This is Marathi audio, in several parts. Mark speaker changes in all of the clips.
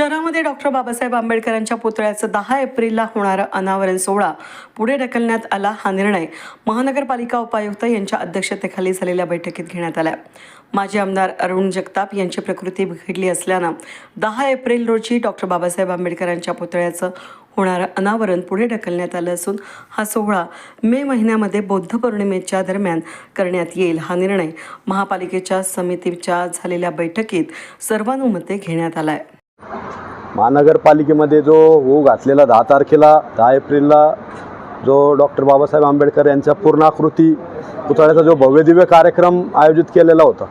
Speaker 1: शहरामध्ये डॉक्टर बाबासाहेब आंबेडकरांच्या पुतळ्याचं दहा एप्रिलला होणारा अनावरण सोहळा पुढे ढकलण्यात आला हा निर्णय महानगरपालिका उपायुक्त यांच्या अध्यक्षतेखाली झालेल्या बैठकीत घेण्यात आला. माजी आमदार अरुण जगताप यांची प्रकृती बिघडली असल्यानं दहा एप्रिल रोजी डॉक्टर बाबासाहेब आंबेडकरांच्या पुतळ्याचं होणारं अनावरण पुढे ढकलण्यात आलं असून हा सोहळा मे महिन्यामध्ये बौद्ध पौर्णिमेच्या दरम्यान करण्यात येईल हा निर्णय महापालिकेच्या समितीच्या झालेल्या बैठकीत सर्वानुमते घेण्यात आला आहे
Speaker 2: महानगरपालिकेमध्ये जो होऊ घातलेला दहा तारखेला दहा एप्रिलला जो डॉक्टर बाबासाहेब आंबेडकर यांच्या पूर्णाकृती पुतळ्याचा जो भव्यदिव्य कार्यक्रम आयोजित केलेला होता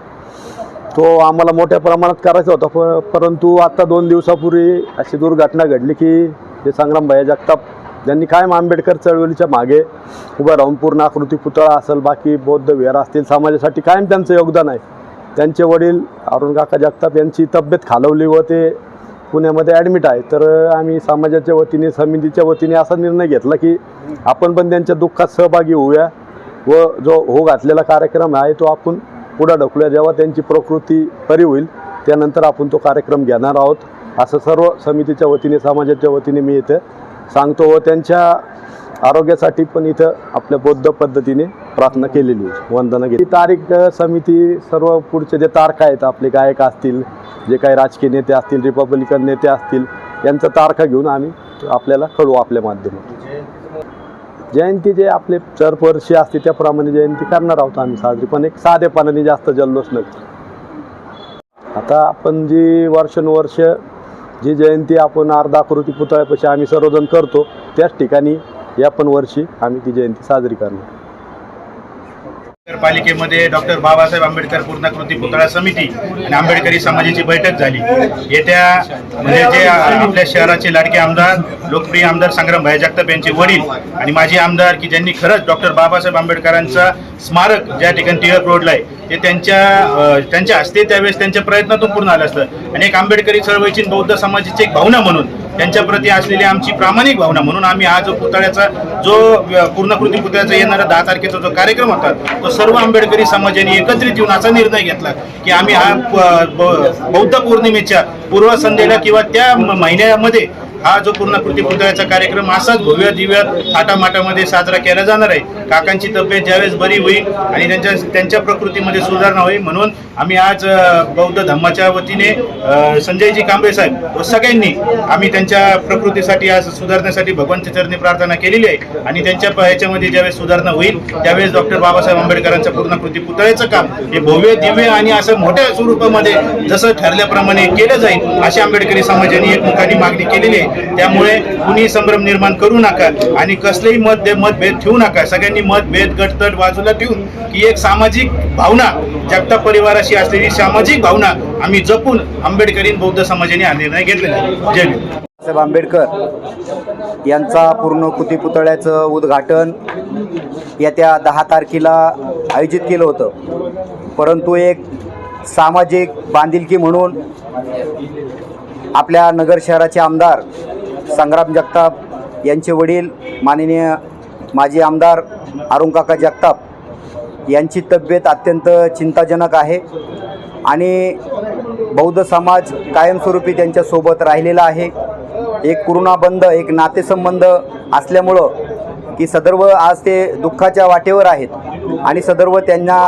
Speaker 2: तो आम्हाला मोठ्या प्रमाणात करायचा होता. प परंतु आत्ता दोन दिवसापूर्वी अशी दुर्घटना घडली की जे संग्राम भैया जगताप ज्यांनी कायम आंबेडकर चळवळीच्या मागे उभं राहून पूर्णाकृती पुतळा असेल बाकी बौद्ध विहार असतील समाजासाठी कायम त्यांचं योगदान आहे. त्यांचे वडील अरुण काका जगताप यांची तब्येत खालवली व ते पुण्यामध्ये ॲडमिट आहे. तर आम्ही समाजाच्या वतीने समितीच्या वतीने असा निर्णय घेतला की आपण पण त्यांच्या दुःखात सहभागी होऊया व जो हो घातलेला कार्यक्रम आहे तो आपण पुढं ढकलूया. जेव्हा त्यांची प्रकृती बरी होईल त्यानंतर आपण तो कार्यक्रम घेणार आहोत. असं सर्व समितीच्या वतीने समाजाच्या वतीने मी इथं सांगतो व त्यांच्या आरोग्यासाठी पण इथं आपल्या बौद्ध पद्धतीने प्रार्थना केलेली आहे. वंदना केली. तारीख समिती सर्व पुढचे जे तारखा आहेत आपले गायक असतील जे काही राजकीय नेते असतील रिपब्लिकन नेते असतील यांचा तारखा घेऊन आम्ही आपल्याला कळवू आपल्या माध्यमातून. जयंती जे आपले चरपरशी असते त्याप्रमाणे जयंती करणार आहोत आम्ही साजरी. पण एक साधेपणाने जास्त जल्लोष नक्की आता आपण जी वर्षानुवर्ष जी जयंती आपण अर्धा कृती पुतळ्यापाशी आम्ही सर्वजण करतो त्याच ठिकाणी या पण वर्षी आम्ही ती जयंती साजरी करणार.
Speaker 3: नगरपालिकेमध्ये डॉक्टर बाबासाहेब आंबेडकर पूर्णकृती पुतळा समिती आणि आंबेडकरी समाजाची बैठक झाली. येत्या म्हणजे जे आपल्या शहराचे लाडके आमदार लोकप्रिय आमदार संग्राम भाई जगताप यांचे वडील आणि माजी आमदार की ज्यांनी खरंच डॉक्टर बाबासाहेब आंबेडकरांचा स्मारक ज्या ठिकाणी टिळक रोडला आहे ते त्यांच्या त्यांच्या हस्ते त्यावेळेस त्यांच्या प्रयत्नातून पूर्ण आलं असतं. आणि एक आंबेडकरी चळवळीची बौद्ध समाजाची एक भावना म्हणून त्यांच्याप्रती असलेली आमची प्रामाणिक भावना. म्हणून आम्ही हा जो पुतळ्याचा जो पूर्णकृती पुतळ्याचा येणारा दहा तारखेचा जो कार्यक्रम होता तो सर्व आंबेडकरी समाजाने एकत्रित येऊन असा निर्णय घेतला की आम्ही हा बौद्ध पौर्णिमेच्या पूर्वसंध्येला किंवा त्या महिन्यामध्ये हा जो पूर्णकृती पुतळ्याचा कार्यक्रम असाच भव्य दिव्य थाटामाटामध्ये साजरा केला जाणार आहे. काकांची तब्येत ज्यावेळेस बरी होईल आणि त्यांच्या त्यांच्या प्रकृतीमध्ये सुधारणा होईल म्हणून आम्ही आज बौद्ध धम्माच्या वतीने संजयजी कांबळे साहेब व सगळ्यांनी आम्ही त्यांच्या प्रकृतीसाठी आज सुधारण्यासाठी भगवंत चरणी प्रार्थना केलेली आहे आणि त्यांच्या प- ह्याच्यामध्ये ज्यावेळेस सुधारणा होईल त्यावेळेस डॉक्टर बाबासाहेब आंबेडकरांच्या पूर्णकृती पुतळ्याचं काम हे भव्य दिव्य आणि असं मोठ्या स्वरूपामध्ये जसं ठरल्याप्रमाणे केलं जाईल अशी आंबेडकरी समाजाने एकमुखाने मागणी केलेली आहे. त्यामुळे कुणी संभ्रम निर्माण करू नका आणि कसलेही मत मतभेद ठेवू नका. सगळ्यांनी मतभेद गटतट बाजूला ठेवून ही एक सामाजिक भावना जगताप परिवाराशी असलेली सामाजिक भावना आम्ही जपून आंबेडकरीन बौद्ध समाजाने हा निर्णय घेतलेला जय
Speaker 4: साहेब आंबेडकर यांचा पूर्ण कृती पुतळ्याचं उद्घाटन येत्या दहा तारखेला आयोजित केलं होतं. परंतु एक सामाजिक बांधिलकी म्हणून आपल्या नगर शहराचे आमदार संग्राम जगताप यांचे वडील माननीय माजी आमदार अरुणकाका जगताप यांची तब्येत अत्यंत चिंताजनक आहे आणि बौद्ध समाज कायमस्वरूपी त्यांच्यासोबत राहिलेला आहे. एक कुरुणाबंध एक नातेसंबंध असल्यामुळं की सदर्व आज ते दुःखाच्या वाटेवर आहेत आणि सदर्व त्यांना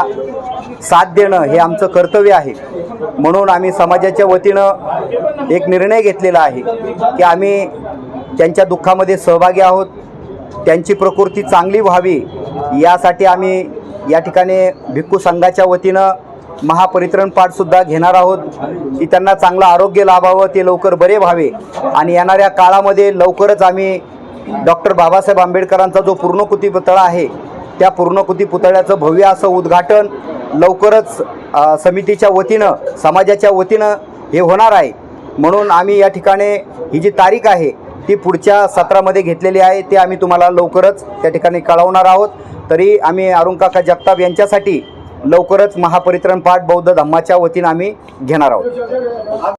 Speaker 4: साथ देणं हे आमचं कर्तव्य आहे. म्हणून आम्ही समाजाच्या वतीनं एक निर्णय घेतलेला आहे की आम्ही त्यांच्या दुःखामध्ये सहभागी आहोत. त्यांची प्रकृती चांगली व्हावी. यासाठी आम्ही या ठिकाणी भिक्खू संघाच्या वतीनं महापरित्रण पाठसुद्धा घेणार आहोत. की त्यांना चांगलं आरोग्य लाभावं ते लवकर बरे व्हावे. आणि येणाऱ्या काळामध्ये लवकरच आम्ही डॉक्टर बाबासाहेब आंबेडकरांचा जो पूर्णकृती पुतळा आहे त्या पूर्णकृती पुतळ्याचं भव्य असं उद्घाटन लवकरच समितीच्या वतीनं समाजाच्या वतीनं हे होणार आहे. म्हणून आम्ही या ठिकाणी ही जी तारीख आहे ती पुढच्या सत्रामध्ये घेतलेली आहे ते आम्ही तुम्हाला लवकरच त्या ठिकाणी कळवणार आहोत. तरी आम्ही अरुणकाका जगताप यांच्यासाठी लवकरच महापरित्रण पाठ बौद्ध धम्माच्या वतीनं आम्ही घेणार आहोत.